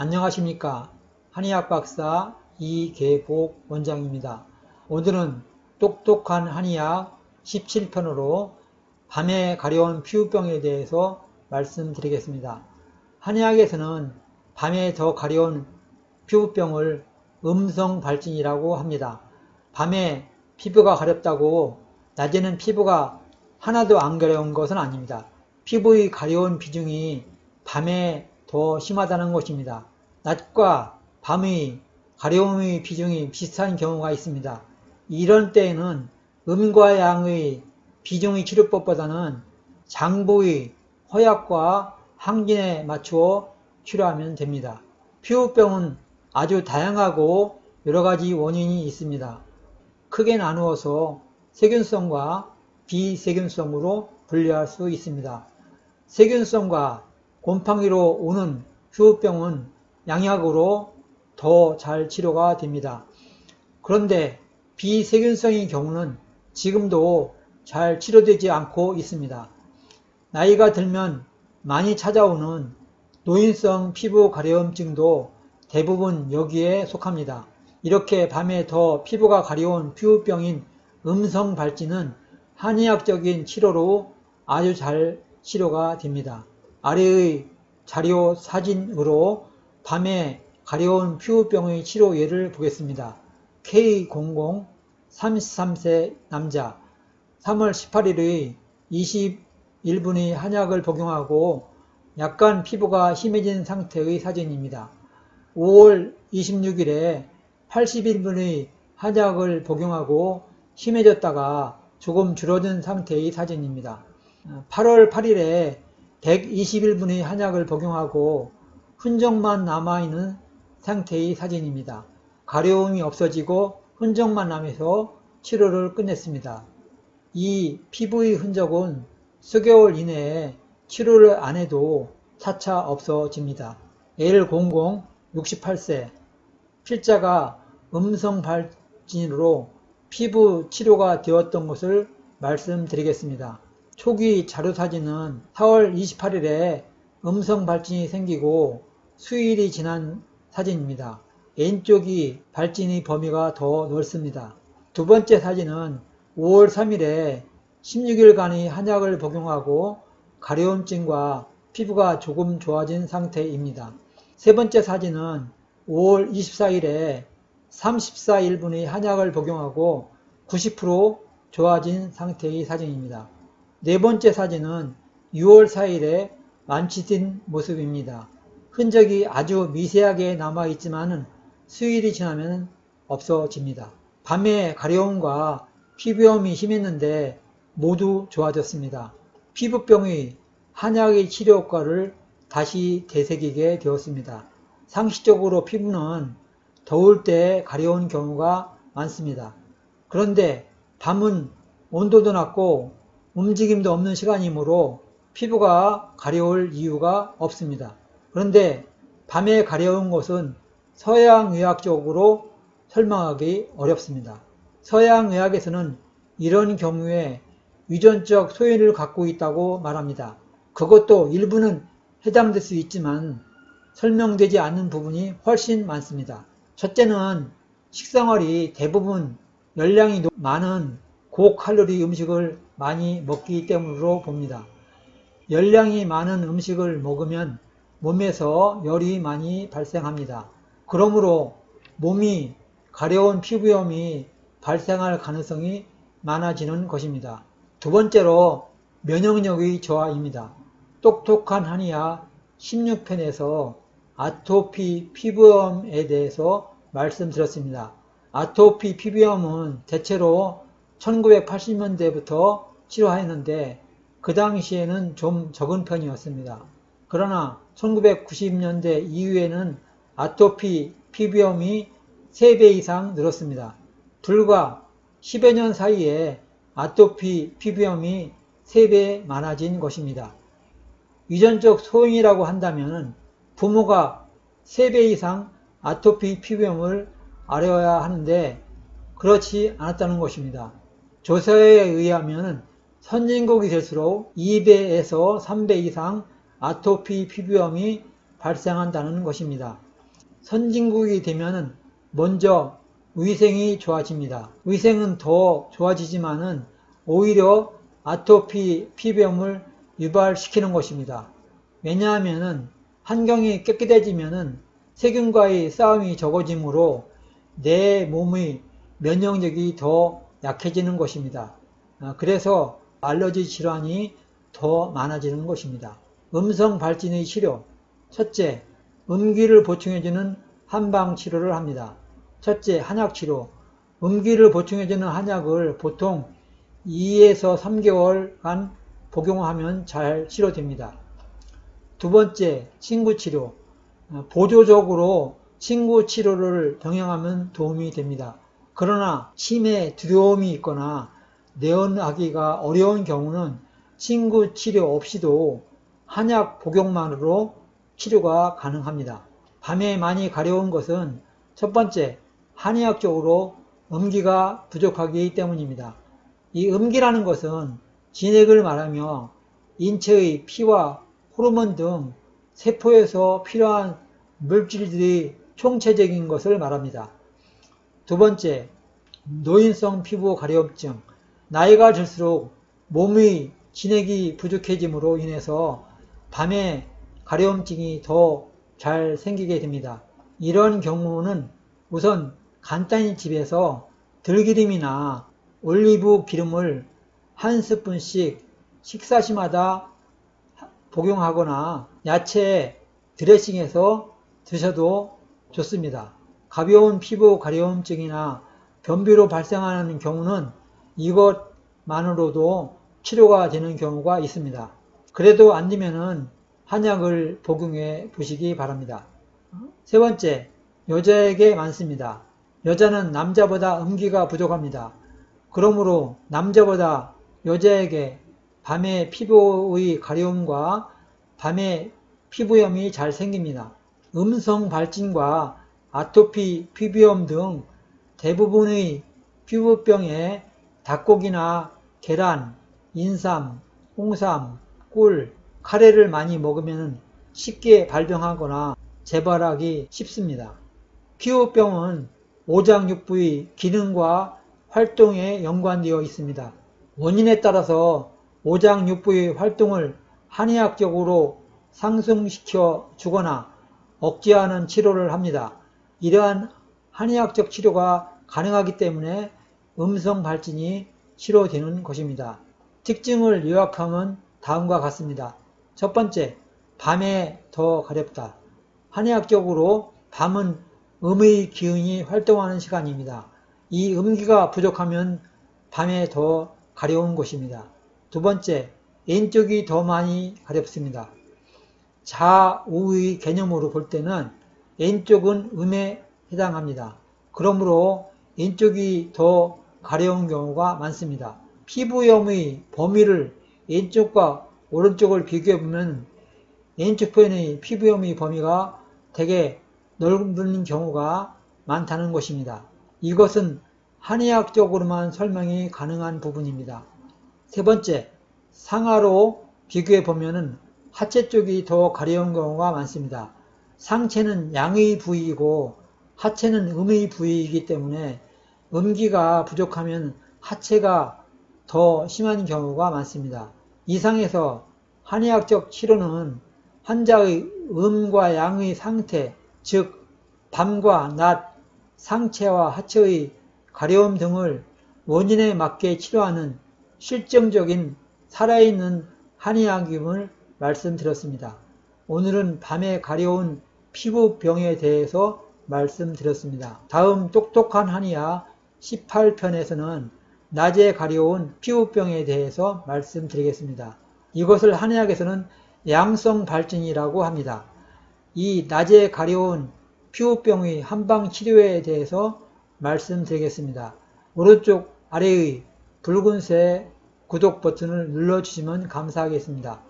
안녕하십니까. 한의학 박사 이계복 원장입니다. 오늘은 똑똑한 한의학 17편으로 밤에 가려운 피부병에 대해서 말씀드리겠습니다. 한의학에서는 밤에 더 가려운 피부병을 음성 발진이라고 합니다. 밤에 피부가 가렵다고 낮에는 피부가 하나도 안 가려운 것은 아닙니다. 피부의 가려운 비중이 밤에 더 심하다는 것입니다. 낮과 밤의 가려움의 비중이 비슷한 경우가 있습니다. 이런 때에는 음과 양의 비중의 치료법보다는 장부의 허약과 항진에 맞추어 치료하면 됩니다. 피부병은 아주 다양하고 여러 가지 원인이 있습니다. 크게 나누어서 세균성과 비세균성으로 분류할 수 있습니다. 세균성과 곰팡이로 오는 피부병은 양약으로 더 잘 치료가 됩니다. 그런데 비세균성인 경우는 지금도 잘 치료되지 않고 있습니다. 나이가 들면 많이 찾아오는 노인성 피부 가려움증도 대부분 여기에 속합니다. 이렇게 밤에 더 피부가 가려운 피부병인 음성 발진은 한의학적인 치료로 아주 잘 치료가 됩니다. 아래의 자료 사진으로 밤에 가려운 피부병의 치료 예를 보겠습니다. K00 33세 남자 3월 18일의 21분의 한약을 복용하고 약간 피부가 심해진 상태의 사진입니다. 5월 26일에 81분의 한약을 복용하고 심해졌다가 조금 줄어든 상태의 사진입니다. 8월 8일에 121분의 한약을 복용하고 흔적만 남아있는 상태의 사진입니다. 가려움이 없어지고 흔적만 남아서 치료를 끝냈습니다. 이 피부의 흔적은 수개월 이내에 치료를 안 해도 차차 없어집니다. L00 68세 필자가 음성 발진으로 피부 치료가 되었던 것을 말씀드리겠습니다. 초기 자료 사진은 4월 28일에 음성 발진이 생기고 수일이 지난 사진입니다. 왼쪽이 발진의 범위가 더 넓습니다. 두 번째 사진은 5월 3일에 16일간의 한약을 복용하고 가려움증과 피부가 조금 좋아진 상태입니다. 세 번째 사진은 5월 24일에 34일분의 한약을 복용하고 90% 좋아진 상태의 사진입니다. 네 번째 사진은 6월 4일에 만취된 모습입니다. 흔적이 아주 미세하게 남아있지만 수일이 지나면 없어집니다. 밤에 가려움과 피부염이 심했는데 모두 좋아졌습니다. 피부병의 한약의 치료 효과를 다시 되새기게 되었습니다. 상시적으로 피부는 더울 때 가려운 경우가 많습니다. 그런데 밤은 온도도 낮고 움직임도 없는 시간이므로 피부가 가려울 이유가 없습니다. 그런데 밤에 가려운 것은 서양의학적으로 설명하기 어렵습니다. 서양의학에서는 이런 경우에 유전적 소인을 갖고 있다고 말합니다. 그것도 일부는 해당될 수 있지만 설명되지 않는 부분이 훨씬 많습니다. 첫째는 식생활이 대부분 열량이 많은 고칼로리 음식을 많이 먹기 때문으로 봅니다. 열량이 많은 음식을 먹으면 몸에서 열이 많이 발생합니다. 그러므로 몸이 가려운 피부염이 발생할 가능성이 많아지는 것입니다. 두 번째로 면역력의 저하입니다. 똑똑한 한의학 16편에서 아토피 피부염에 대해서 말씀드렸습니다. 아토피 피부염은 대체로 1980년대부터 치료하였는데 그 당시에는 좀 적은 편이었습니다. 그러나 1990년대 이후에는 아토피 피부염이 3배 이상 늘었습니다. 불과 10여 년 사이에 아토피 피부염이 3배 많아진 것입니다. 유전적 소인이라고 한다면 부모가 3배 이상 아토피 피부염을 앓아야 하는데 그렇지 않았다는 것입니다. 조사에 의하면 선진국이 될수록 2배에서 3배 이상 아토피 피부염이 발생한다는 것입니다. 선진국이 되면은 먼저 위생이 좋아집니다. 위생은 더 좋아지지만은 오히려 아토피 피부염을 유발시키는 것입니다. 왜냐하면은 환경이 깨끗해지면은 세균과의 싸움이 적어지므로 내 몸의 면역력이 더 약해지는 것입니다. 아, 그래서 알러지 질환이 더 많아지는 것입니다. 음성 발진의 치료. 첫째, 음기를 보충해주는 한방 치료를 합니다. 첫째, 한약 치료. 음기를 보충해주는 한약을 보통 2에서 3개월간 복용하면 잘 치료됩니다. 두 번째, 친구 치료. 어, 보조적으로 친구 치료를 병행하면 도움이 됩니다. 그러나 치매 두려움이 있거나 내원하기가 어려운 경우는 친구 치료 없이도 한약 복용만으로 치료가 가능합니다. 밤에 많이 가려운 것은 첫 번째, 한의학 적으로 음기가 부족하기 때문입니다. 이 음기라는 것은 진액을 말하며 인체의 피와 호르몬 등 세포에서 필요한 물질들이 총체적인 것을 말합니다. 두 번째, 노인성 피부 가려움증. 나이가 들수록 몸의 진액이 부족해짐으로 인해서 밤에 가려움증이 더 잘 생기게 됩니다. 이런 경우는 우선 간단히 집에서 들기름이나 올리브 기름을 한 스푼씩 식사 시마다 복용하거나 야채 드레싱해서 드셔도 좋습니다. 가벼운 피부 가려움증이나 변비로 발생하는 경우는 이것만으로도 치료가 되는 경우가 있습니다. 그래도 안 되면은 한약을 복용해 보시기 바랍니다. 세 번째, 여자에게 많습니다. 여자는 남자보다 음기가 부족합니다. 그러므로 남자보다 여자에게 밤에 피부의 가려움과 밤에 피부염이 잘 생깁니다. 음성 발진과 아토피, 피부염 등 대부분의 피부병에 닭고기나 계란, 인삼, 홍삼, 꿀, 카레를 많이 먹으면 쉽게 발병하거나 재발하기 쉽습니다. 피부병은 오장육부의 기능과 활동에 연관되어 있습니다. 원인에 따라서 오장육부의 활동을 한의학적으로 상승시켜 주거나 억제하는 치료를 합니다. 이러한 한의학적 치료가 가능하기 때문에 음성 발진이 치료되는 것입니다. 특징을 요약하면 다음과 같습니다. 첫 번째, 밤에 더 가렵다. 한의학적으로 밤은 음의 기운이 활동하는 시간입니다. 이 음기가 부족하면 밤에 더 가려운 것입니다. 두 번째, 왼쪽이 더 많이 가렵습니다. 좌우의 개념으로 볼 때는 왼쪽은 음에 해당합니다. 그러므로 왼쪽이 더 가려운 경우가 많습니다. 피부염의 범위를 왼쪽과 오른쪽을 비교해 보면 왼쪽 편의 피부염의 범위가 되게 넓은 경우가 많다는 것입니다. 이것은 한의학적으로만 설명이 가능한 부분입니다. 세 번째, 상하로 비교해 보면 하체 쪽이 더 가려운 경우가 많습니다. 상체는 양의 부위이고 하체는 음의 부위이기 때문에 음기가 부족하면 하체가 더 심한 경우가 많습니다. 이상에서 한의학적 치료는 환자의 음과 양의 상태, 즉 밤과 낮, 상체와 하체의 가려움 등을 원인에 맞게 치료하는 실정적인 살아있는 한의학임을 말씀드렸습니다. 오늘은 밤에 가려운 피부병에 대해서 말씀드렸습니다. 다음 똑똑한 한의학 18편에서는 낮에 가려운 피부병에 대해서 말씀드리겠습니다. 이것을 한의학에서는 양성 발진이라고 합니다. 이 낮에 가려운 피부병의 한방 치료에 대해서 말씀드리겠습니다. 오른쪽 아래의 붉은색 구독 버튼을 눌러주시면 감사하겠습니다.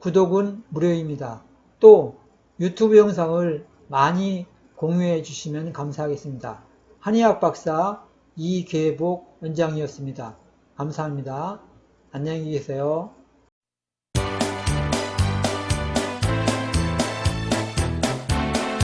구독은 무료입니다. 또 유튜브 영상을 많이 공유해 주시면 감사하겠습니다. 한의학 박사 이계복 원장이었습니다. 감사합니다. 안녕히 계세요.